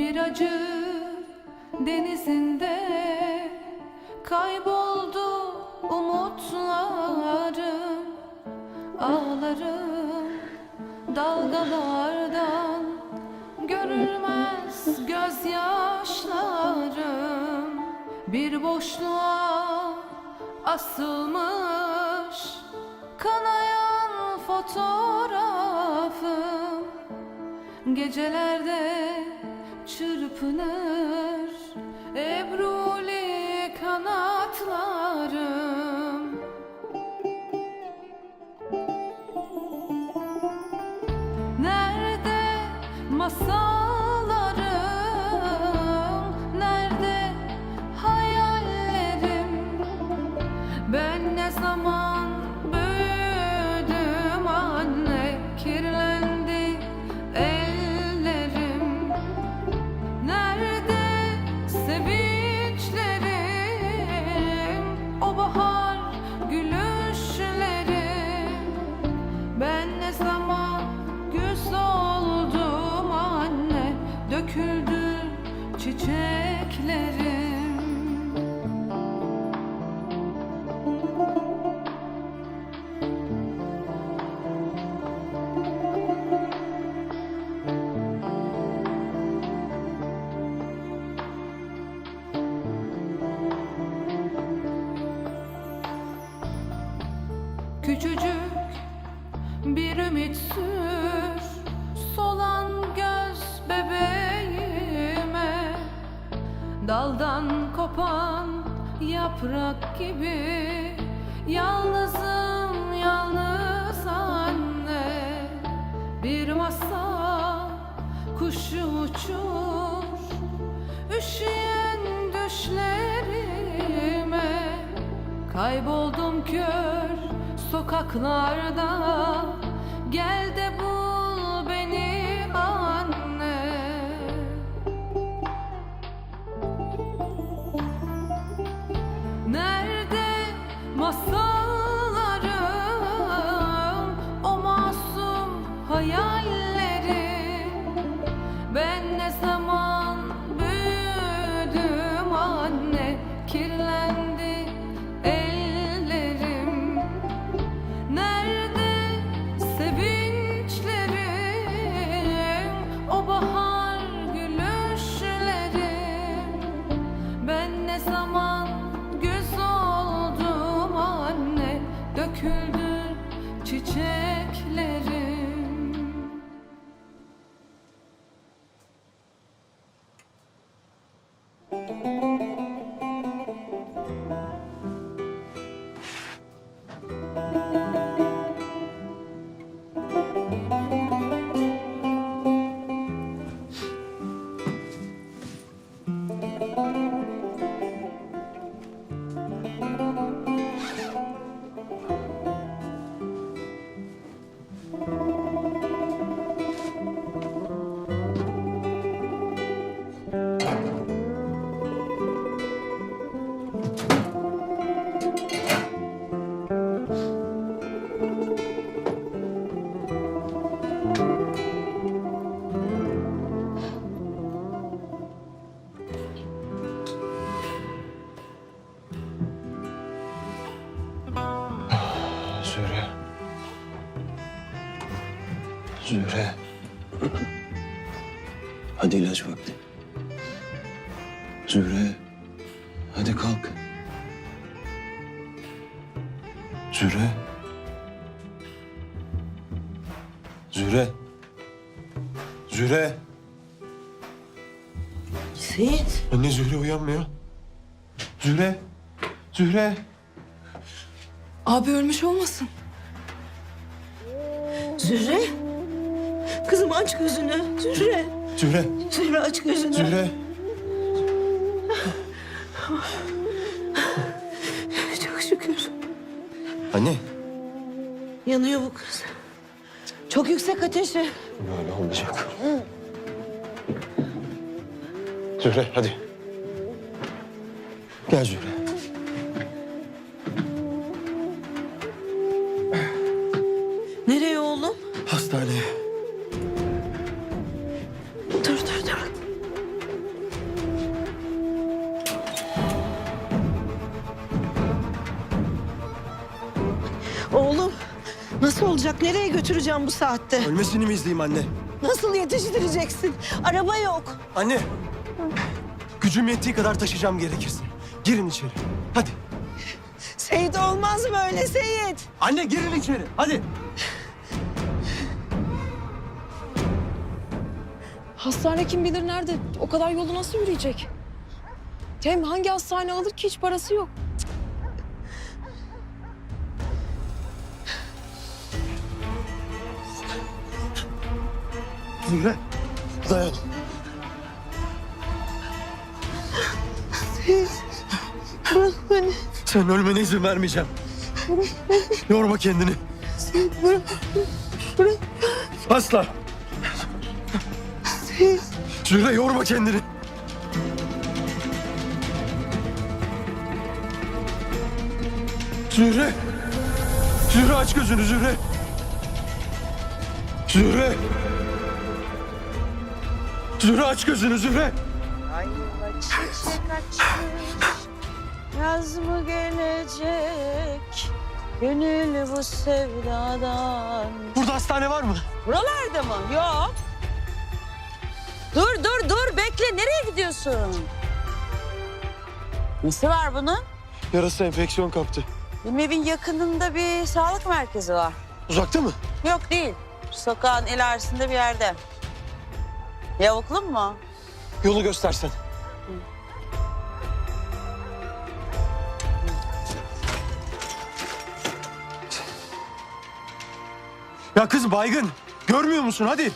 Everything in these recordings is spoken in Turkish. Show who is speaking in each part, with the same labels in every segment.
Speaker 1: Bir acı denizinde kayboldu umutlarım. Ağlarım dalgalardan görülmez gözyaşlarım. Bir boşluğa asılmış kanayan fotoğrafım. Gecelerde çırpınır Ebruli kanatlarım. Nerede masallarım? Nerede hayallerim? Ben ne zaman Küçücük Daldan kopan yaprak gibi Yalnızım yalnız anne. Bir masal kuşu uçur Üşüyen düşlerime. Kayboldum kör sokaklarda Gel de bul
Speaker 2: Zühre. Hadi ilaç vakti. Zühre. Hadi kalk. Zühre. Zühre. Zühre.
Speaker 3: Seyit.
Speaker 2: Anne Zühre uyanmıyor. Zühre. Zühre.
Speaker 1: Abi ölmüş olmasın?
Speaker 3: Zühre. Kızım aç gözünü. Zühre.
Speaker 2: Zühre.
Speaker 3: Zühre aç gözünü.
Speaker 2: Zühre.
Speaker 3: Çok şükür.
Speaker 2: Anne.
Speaker 3: Yanıyor bu kız. Çok yüksek ateşi.
Speaker 2: Böyle olmayacak. Zühre hadi. Gel Zühre.
Speaker 3: Nereye götüreceğim bu saatte?
Speaker 2: Ölmesini mi izleyeyim anne?
Speaker 3: Nasıl yetiştireceksin? Araba yok.
Speaker 2: Anne. Gücüm yettiği kadar taşıyacağım gerekirse. Girin içeri. Hadi.
Speaker 3: Seyit olmaz böyle Seyit.
Speaker 2: Anne girin içeri. Hadi.
Speaker 1: Hastane kim bilir nerede? O kadar yolu nasıl yürüyecek? Hem hangi hastane alır ki hiç parası yok.
Speaker 2: Zühre. Dayan.
Speaker 3: Bırak beni.
Speaker 2: Sen ölmene izin vermeyeceğim. Yorma kendini.
Speaker 3: Bırak. Bırak.
Speaker 2: Asla.
Speaker 3: Seyit.
Speaker 2: Zühre yorma kendini. Zühre. Zühre aç gözünü Zühre. Zühre. Zühre aç gözünü Zühre.
Speaker 3: Ay çiçek açmış. Yaz mı gelecek? Gönül bu sevdadan.
Speaker 2: Burada hastane var mı?
Speaker 3: Buralarda mı? Yok. Dur dur dur bekle nereye gidiyorsun? Nesi var bunun?
Speaker 2: Yarası enfeksiyon kaptı.
Speaker 3: Benim evin yakınında bir sağlık merkezi var.
Speaker 2: Uzakta mı?
Speaker 3: Yok değil. Sokağın ilerisinde bir yerde. Yavuklu mu?
Speaker 2: Yolu göstersen. Ya kız baygın. Görmüyor musun? Hadi.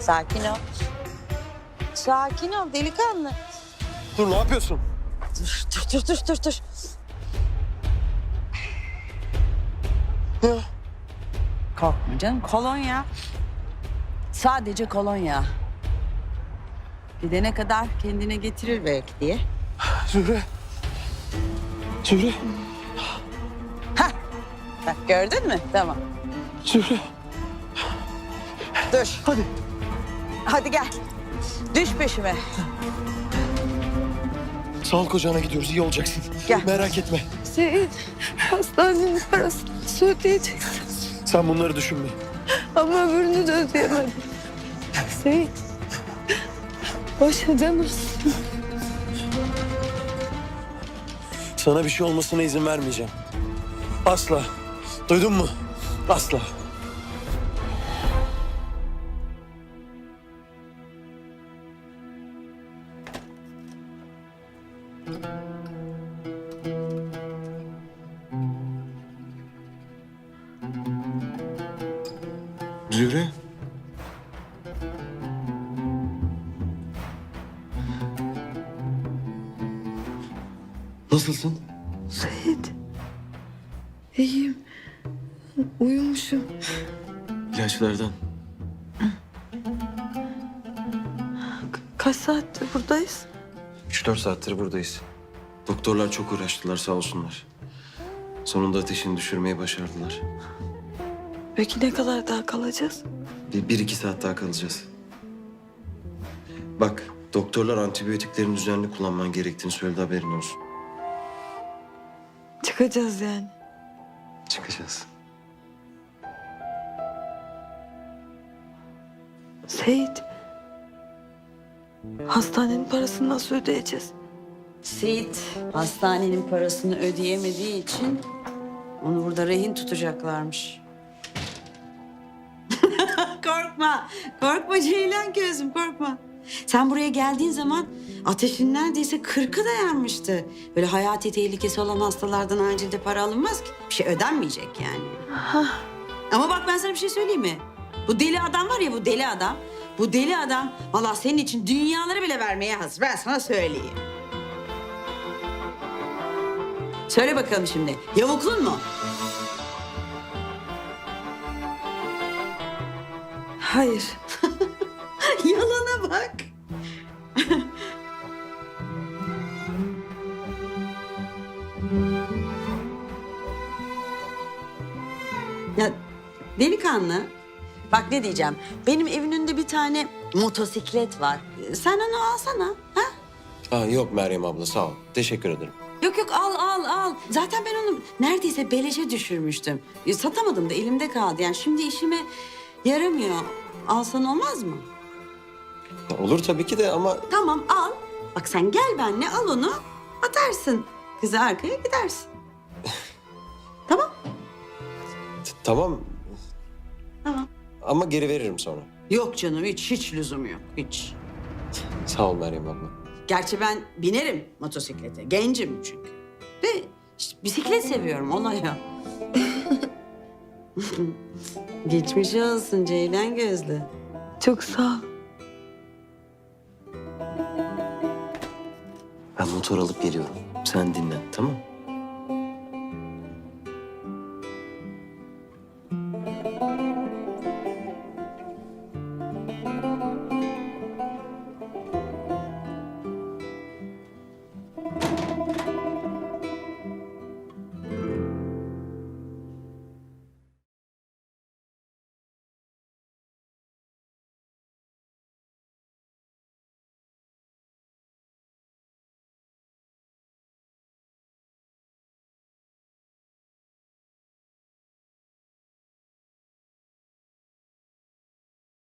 Speaker 3: Sakin ol. Sakin ol delikanlı.
Speaker 2: Dur ne yapıyorsun?
Speaker 3: Dur dur dur dur dur. dur.
Speaker 2: Ya.
Speaker 3: Korkma canım kolonya. Sadece kolonya. Gidene kadar kendine getirir belki diye.
Speaker 2: Zühre. Zühre.
Speaker 3: Bak gördün mü? Tamam.
Speaker 2: Zühre.
Speaker 3: Dur.
Speaker 2: Hadi.
Speaker 3: Hadi gel. Düş peşime.
Speaker 2: Sağlık ocağına gidiyoruz. iyi olacaksın.
Speaker 3: Gel.
Speaker 2: Merak etme.
Speaker 1: Seyit, hastanenin parasını nasıl ödeyeceksin?
Speaker 2: Sen bunları düşünme.
Speaker 1: Ama öbürünü de ödeyemedim. Seyit, baş edemezsin.
Speaker 2: Sana bir şey olmasına izin vermeyeceğim. Asla. Duydun mu? Asla. Zühre. Nasılsın?
Speaker 1: Seyit, iyiyim. Uyumuşum.
Speaker 2: İlaçlardan.
Speaker 1: Kaç saattir buradayız?
Speaker 2: 3-4 saattir buradayız. Doktorlar çok uğraştılar sağ olsunlar. Sonunda ateşini düşürmeyi başardılar.
Speaker 1: Peki ne kadar daha kalacağız?
Speaker 2: Bir, bir iki saat daha kalacağız. Bak doktorlar antibiyotiklerini düzenli kullanman gerektiğini söyledi haberin olsun.
Speaker 1: Çıkacağız yani.
Speaker 2: Çıkacağız.
Speaker 1: Seyit, hastanenin parasını nasıl ödeyeceğiz?
Speaker 3: Seyit hastanenin parasını ödeyemediği için onu burada rehin tutacaklarmış. Korkma, korkma Ceylan gözüm korkma. Sen buraya geldiğin zaman ateşin neredeyse kırkı dayanmıştı. Böyle hayati tehlikesi olan hastalardan acilde para alınmaz ki. Bir şey ödenmeyecek yani. Ama bak ben sana bir şey söyleyeyim mi? Bu deli adam var ya bu deli adam. Bu deli adam valla senin için dünyaları bile vermeye hazır. Ben sana söyleyeyim. Söyle bakalım şimdi. Yavuklun mu?
Speaker 1: Hayır.
Speaker 3: Yalana bak. ya delikanlı. Bak ne diyeceğim. Benim evin önünde bir tane motosiklet var. Sen onu alsana. Ha?
Speaker 2: Aa, yok Meryem abla sağ ol. Teşekkür ederim.
Speaker 3: Yok yok al al al. Zaten ben onu neredeyse beleşe düşürmüştüm. E, Satamadım da elimde kaldı. Yani şimdi işime yaramıyor. Alsan olmaz mı?
Speaker 2: Ya olur tabii ki de ama
Speaker 3: Tamam al. Bak sen gel benimle al onu atarsın. Kızı arkaya gidersin. tamam
Speaker 2: t- tamam
Speaker 3: tamam.
Speaker 2: ama geri veririm sonra.
Speaker 3: Yok canım hiç hiç lüzum yok hiç.
Speaker 2: Sağ ol Meryem abla.
Speaker 3: Gerçi ben binerim motosiklete. Gencim çünkü. Ve işte bisiklet seviyorum ona ya. Geçmiş olsun Ceylan Gözlü.
Speaker 1: Çok sağ ol.
Speaker 2: Ben motor alıp geliyorum. Sen dinlen tamam